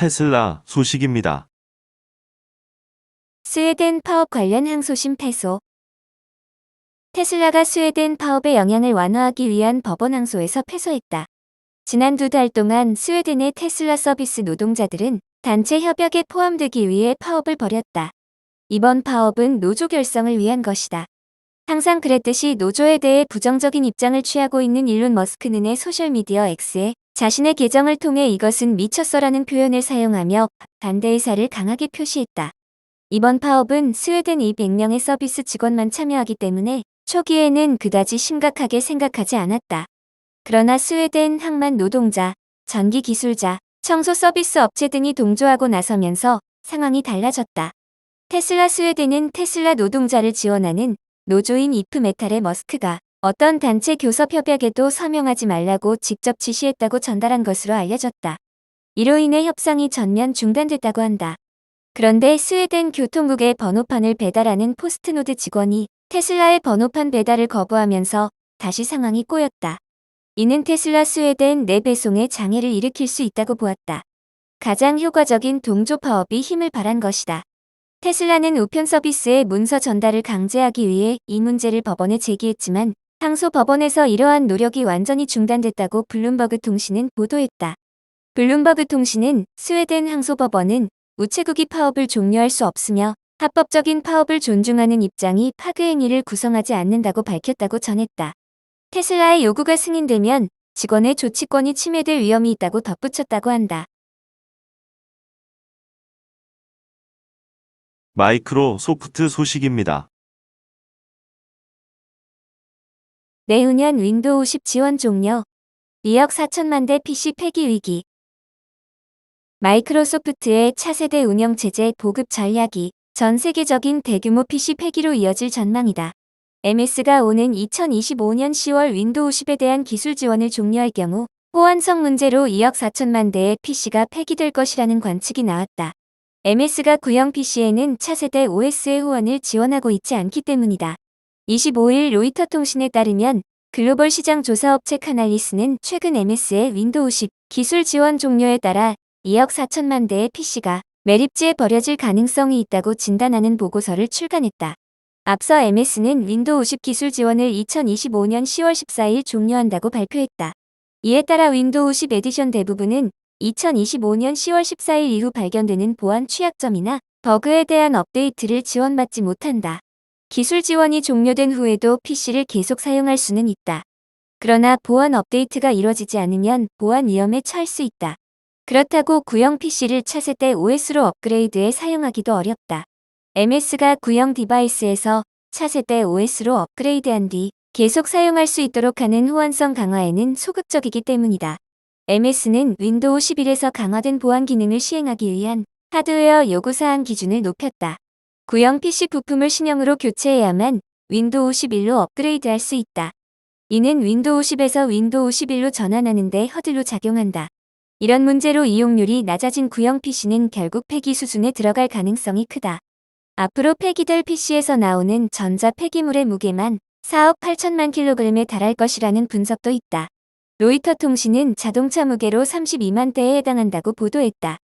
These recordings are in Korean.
테슬라 소식입니다. 스웨덴 파업 관련 항소심 패소. 테슬라가 스웨덴 파업의 영향을 완화하기 위한 법원 항소에서 패소했다. 지난 두 달 동안 스웨덴의 테슬라 서비스 노동자들은 단체 협약에 포함되기 위해 파업을 벌였다. 이번 파업은 노조 결성을 위한 것이다. 항상 그랬듯이 노조에 대해 부정적인 입장을 취하고 있는 일론 머스크는 의 소셜미디어 X에 자신의 계정을 통해 이것은 미쳤어라는 표현을 사용하며 반대 의사를 강하게 표시했다. 이번 파업은 스웨덴 200명의 서비스 직원만 참여하기 때문에 초기에는 그다지 심각하게 생각하지 않았다. 그러나 스웨덴 항만 노동자, 전기 기술자, 청소 서비스 업체 등이 동조하고 나서면서 상황이 달라졌다. 테슬라 스웨덴은 테슬라 노동자를 지원하는 노조인 이프메탈의 머스크가 어떤 단체 교섭 협약에도 서명하지 말라고 직접 지시했다고 전달한 것으로 알려졌다. 이로 인해 협상이 전면 중단됐다고 한다. 그런데 스웨덴 교통국의 번호판을 배달하는 포스트노드 직원이 테슬라의 번호판 배달을 거부하면서 다시 상황이 꼬였다. 이는 테슬라 스웨덴 내 배송에 장애를 일으킬 수 있다고 보았다. 가장 효과적인 동조 파업이 힘을 발한 것이다. 테슬라는 우편 서비스의 문서 전달을 강제하기 위해 이 문제를 법원에 제기했지만 항소 법원에서 이러한 노력이 완전히 중단됐다고 블룸버그 통신은 보도했다. 블룸버그 통신은 스웨덴 항소 법원은 우체국이 파업을 종료할 수 없으며 합법적인 파업을 존중하는 입장이 파괴 행위를 구성하지 않는다고 밝혔다고 전했다. 테슬라의 요구가 승인되면 직원의 조치권이 침해될 위험이 있다고 덧붙였다고 한다. 마이크로소프트 소식입니다. 내후년 윈도우 10 지원 종료. 2억 4천만 대 PC 폐기 위기. 마이크로소프트의 차세대 운영체제 보급 전략이 전 세계적인 대규모 PC 폐기로 이어질 전망이다. MS가 오는 2025년 10월 윈도우 10에 대한 기술 지원을 종료할 경우 호환성 문제로 2억 4천만 대의 PC가 폐기될 것이라는 관측이 나왔다. MS가 구형 PC에는 차세대 OS의 호환을 지원하고 있지 않기 때문이다. 25일 로이터 통신에 따르면 글로벌 시장 조사업체 카날리스는 최근 MS의 윈도우 10 기술 지원 종료에 따라 2억 4천만 대의 PC가 매립지에 버려질 가능성이 있다고 진단하는 보고서를 출간했다. 앞서 MS는 윈도우 10 기술 지원을 2025년 10월 14일 종료한다고 발표했다. 이에 따라 윈도우 10 에디션 대부분은 2025년 10월 14일 이후 발견되는 보안 취약점이나 버그에 대한 업데이트를 지원받지 못한다. 기술 지원이 종료된 후에도 PC를 계속 사용할 수는 있다. 그러나 보안 업데이트가 이뤄지지 않으면 보안 위험에 처할 수 있다. 그렇다고 구형 PC를 차세대 OS로 업그레이드해 사용하기도 어렵다. MS가 구형 디바이스에서 차세대 OS로 업그레이드한 뒤 계속 사용할 수 있도록 하는 호환성 강화에는 소극적이기 때문이다. MS는 윈도우 11에서 강화된 보안 기능을 시행하기 위한 하드웨어 요구사항 기준을 높였다. 구형 PC 부품을 신형으로 교체해야만 윈도우 11로 업그레이드할 수 있다. 이는 윈도우 10에서 윈도우 11로 전환하는 데 허들로 작용한다. 이런 문제로 이용률이 낮아진 구형 PC는 결국 폐기 수준에 들어갈 가능성이 크다. 앞으로 폐기될 PC에서 나오는 전자 폐기물의 무게만 4억 8천만 킬로그램에 달할 것이라는 분석도 있다. 로이터 통신은 자동차 무게로 32만 대에 해당한다고 보도했다.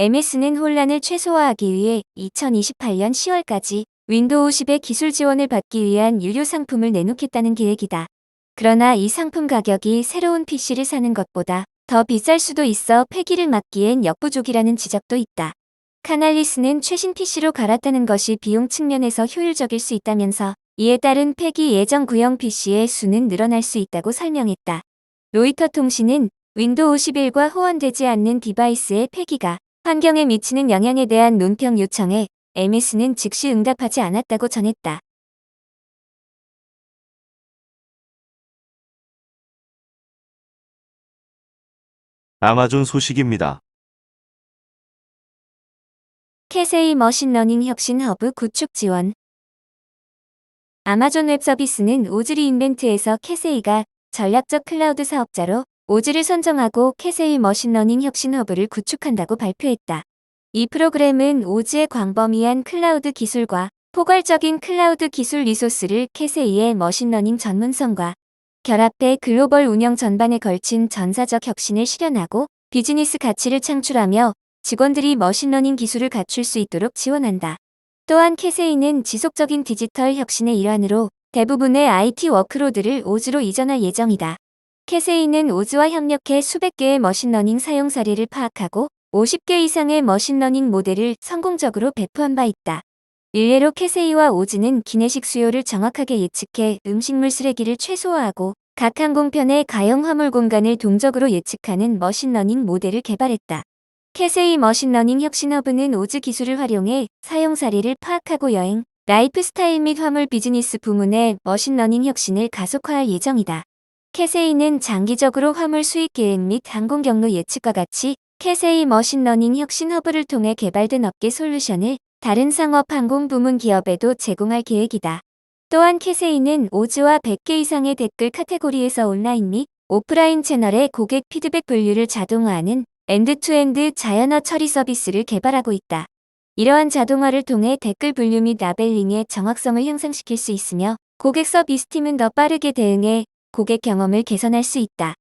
MS는 혼란을 최소화하기 위해 2028년 10월까지 윈도우 10의 기술 지원을 받기 위한 유료 상품을 내놓겠다는 계획이다. 그러나 이 상품 가격이 새로운 PC를 사는 것보다 더 비쌀 수도 있어 폐기를 막기엔 역부족이라는 지적도 있다. 카날리스는 최신 PC로 갈아타는 것이 비용 측면에서 효율적일 수 있다면서 이에 따른 폐기 예정 구형 PC의 수는 늘어날 수 있다고 설명했다. 로이터 통신은 윈도우 11과 호환되지 않는 디바이스의 폐기가 환경에 미치는 영향에 대한 논평 요청에 MS는 즉시 응답하지 않았다고 전했다. 아마존 소식입니다. 캐세이 머신러닝 혁신 허브 구축 지원 아마존 웹 서비스는 오즈리 인벤트에서 캐세이가 전략적 클라우드 사업자로 오즈를 선정하고 캐세이 머신러닝 혁신 허브를 구축한다고 발표했다. 이 프로그램은 오즈의 광범위한 클라우드 기술과 포괄적인 클라우드 기술 리소스를 캐세이의 머신러닝 전문성과 결합해 글로벌 운영 전반에 걸친 전사적 혁신을 실현하고 비즈니스 가치를 창출하며 직원들이 머신러닝 기술을 갖출 수 있도록 지원한다. 또한 캐세이는 지속적인 디지털 혁신의 일환으로 대부분의 IT 워크로드를 오즈로 이전할 예정이다. 캐세이는 오즈와 협력해 수백 개의 머신러닝 사용 사례를 파악하고 50개 이상의 머신러닝 모델을 성공적으로 배포한 바 있다. 일례로 캐세이와 오즈는 기내식 수요를 정확하게 예측해 음식물 쓰레기를 최소화하고 각 항공편의 가용 화물 공간을 동적으로 예측하는 머신러닝 모델을 개발했다. 캐세이 머신러닝 혁신허브는 오즈 기술을 활용해 사용 사례를 파악하고 여행, 라이프 스타일 및 화물 비즈니스 부문의 머신러닝 혁신을 가속화할 예정이다. 캐세이는 장기적으로 화물 수익 계획 및 항공 경로 예측과 같이 캐세이 머신러닝 혁신 허브를 통해 개발된 업계 솔루션을 다른 상업 항공 부문 기업에도 제공할 계획이다. 또한 캐세이는 오즈와 100개 이상의 댓글 카테고리에서 온라인 및 오프라인 채널의 고객 피드백 분류를 자동화하는 엔드투엔드 자연어 처리 서비스를 개발하고 있다. 이러한 자동화를 통해 댓글 분류 및 라벨링의 정확성을 향상시킬 수 있으며 고객 서비스팀은 더 빠르게 대응해 고객 경험을 개선할 수 있다.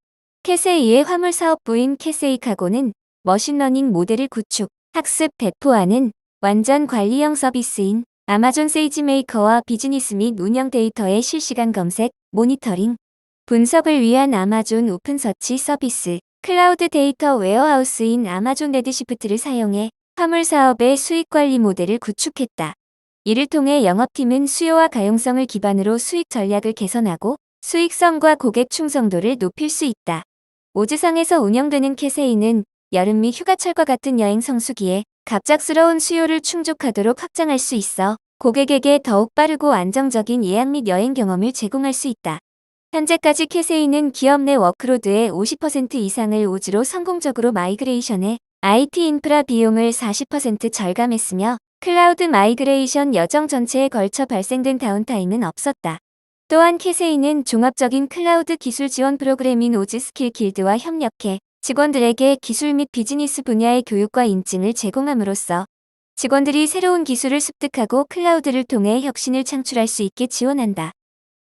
캐세이의 화물 사업부인 캐세이 카고는 머신러닝 모델을 구축, 학습, 배포하는 완전 관리형 서비스인 아마존 세이지메이커와 비즈니스 및 운영 데이터의 실시간 검색, 모니터링, 분석을 위한 아마존 오픈서치 서비스, 클라우드 데이터 웨어하우스인 아마존 레드시프트를 사용해 화물 사업의 수익 관리 모델을 구축했다. 이를 통해 영업팀은 수요와 가용성을 기반으로 수익 전략을 개선하고 수익성과 고객 충성도를 높일 수 있다. 오즈상에서 운영되는 캐세이는 여름 및 휴가철과 같은 여행 성수기에 갑작스러운 수요를 충족하도록 확장할 수 있어 고객에게 더욱 빠르고 안정적인 예약 및 여행 경험을 제공할 수 있다. 현재까지 캐세이는 기업 내 워크로드의 50% 이상을 오즈로 성공적으로 마이그레이션해 IT 인프라 비용을 40% 절감했으며 클라우드 마이그레이션 여정 전체에 걸쳐 발생된 다운타임은 없었다. 또한 캐세이는 종합적인 클라우드 기술 지원 프로그램인 오즈 스킬 길드와 협력해 직원들에게 기술 및 비즈니스 분야의 교육과 인증을 제공함으로써 직원들이 새로운 기술을 습득하고 클라우드를 통해 혁신을 창출할 수 있게 지원한다.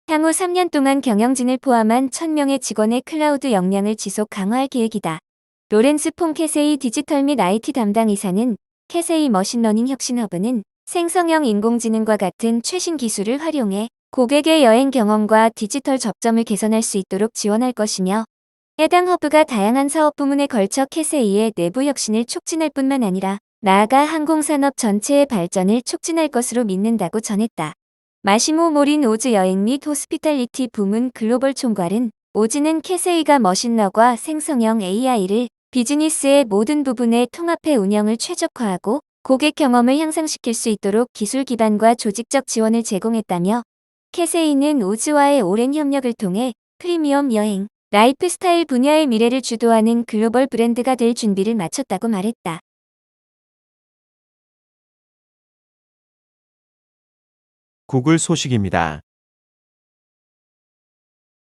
향후 3년 동안 경영진을 포함한 1000명의 직원의 클라우드 역량을 지속 강화할 계획이다. 로렌스 폰 캐세이 디지털 및 IT 담당 이사는 캐세이 머신러닝 혁신허브는 생성형 인공지능과 같은 최신 기술을 활용해 고객의 여행 경험과 디지털 접점을 개선할 수 있도록 지원할 것이며 해당 허브가 다양한 사업 부문에 걸쳐 캐세이의 내부 혁신을 촉진할 뿐만 아니라 나아가 항공산업 전체의 발전을 촉진할 것으로 믿는다고 전했다. 마시모 모린 오즈 여행 및 호스피탈리티 부문 글로벌 총괄은 오즈는 캐세이가 머신러과 생성형 AI를 비즈니스의 모든 부분에 통합해 운영을 최적화하고 고객 경험을 향상시킬 수 있도록 기술 기반과 조직적 지원을 제공했다며 캐세이는 오즈와의 오랜 협력을 통해 프리미엄 여행, 라이프 스타일 분야의 미래를 주도하는 글로벌 브랜드가 될 준비를 마쳤다고 말했다. 구글 소식입니다.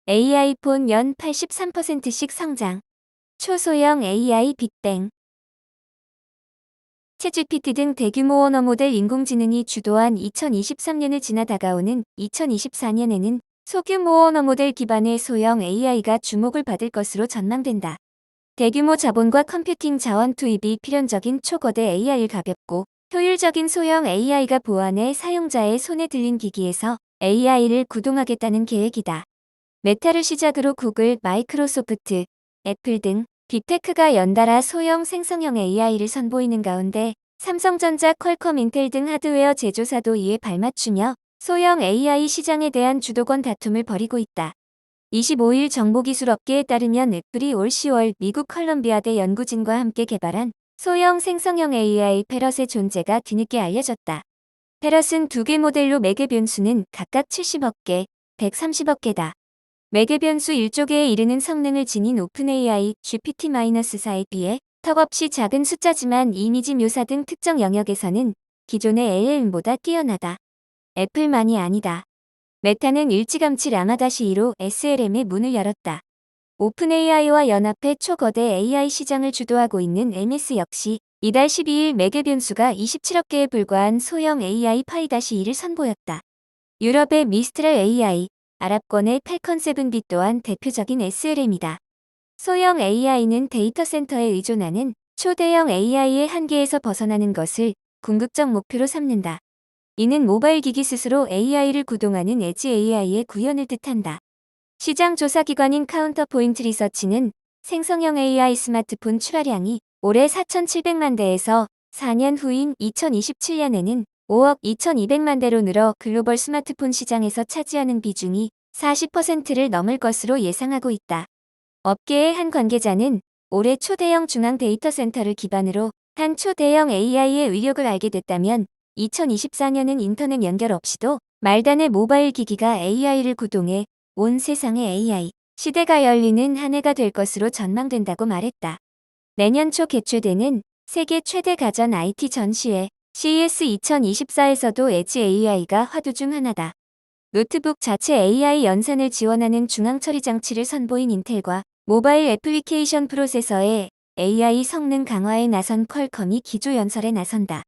AI 폰 연 83%씩 성장. 초소형 AI 빅뱅. 챗GPT 등 대규모 언어 모델 인공지능이 주도한 2023년을 지나 다가오는 2024년에는 소규모 언어 모델 기반의 소형 AI가 주목을 받을 것으로 전망된다. 대규모 자본과 컴퓨팅 자원 투입이 필연적인 초거대 AI를 가볍고 효율적인 소형 AI가 보완해 사용자의 손에 들린 기기에서 AI를 구동하겠다는 계획이다. 메타를 시작으로 구글, 마이크로소프트, 애플 등 빅테크가 연달아 소형 생성형 AI를 선보이는 가운데 삼성전자, 퀄컴, 인텔 등 하드웨어 제조사도 이에 발맞추며 소형 AI 시장에 대한 주도권 다툼을 벌이고 있다. 25일 정보기술업계에 따르면 애플이 올 10월 미국 컬럼비아대 연구진과 함께 개발한 소형 생성형 AI 페럿의 존재가 뒤늦게 알려졌다. 페럿은 두 개 모델로 매개 변수는 각각 70억 개, 130억 개다. 매개 변수 1조 개에 이르는 성능을 지닌 오픈AI GPT-4에 비해 턱없이 작은 숫자지만 이미지 묘사 등 특정 영역에서는 기존의 LLM보다 뛰어나다. 애플만이 아니다. 메타는 일찌감치 라마다시2로 SLM의 문을 열었다. 오픈AI와 연합해 초거대 AI 시장을 주도하고 있는 MS 역시 이달 12일 매개 변수가 27억 개에 불과한 소형 AI 파이-2를 선보였다. 유럽의 미스트랄 AI, 아랍권의 펠컨 7B 또한 대표적인 SLM이다. 소형 AI는 데이터 센터에 의존하는 초대형 AI의 한계에서 벗어나는 것을 궁극적 목표로 삼는다. 이는 모바일 기기 스스로 AI를 구동하는 에지 AI의 구현을 뜻한다. 시장 조사 기관인 카운터 포인트 리서치는 생성형 AI 스마트폰 출하량이 올해 4,700만 대에서 4년 후인 2027년에는 5억 2,200만 대로 늘어 글로벌 스마트폰 시장에서 차지하는 비중이 40%를 넘을 것으로 예상하고 있다. 업계의 한 관계자는 올해 초대형 중앙 데이터 센터를 기반으로 한 초대형 AI의 위력을 알게 됐다면 2024년은 인터넷 연결 없이도 말단의 모바일 기기가 AI를 구동해 온 세상의 AI 시대가 열리는 한 해가 될 것으로 전망된다고 말했다. 내년 초 개최되는 세계 최대 가전 IT 전시회 CES 2024에서도 에지 AI가 화두 중 하나다. 노트북 자체 AI 연산을 지원하는 중앙 처리 장치를 선보인 인텔과 모바일 애플리케이션 프로세서의 AI 성능 강화에 나선 퀄컴이 기조 연설에 나선다.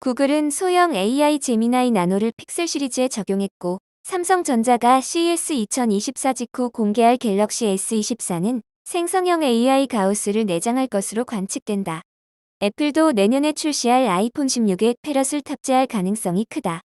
구글은 소형 AI 제미나이 나노를 픽셀 시리즈에 적용했고 삼성전자가 CES 2024 직후 공개할 갤럭시 S24는 생성형 AI 가우스를 내장할 것으로 관측된다. 애플도 내년에 출시할 아이폰 16에 패럿을 탑재할 가능성이 크다.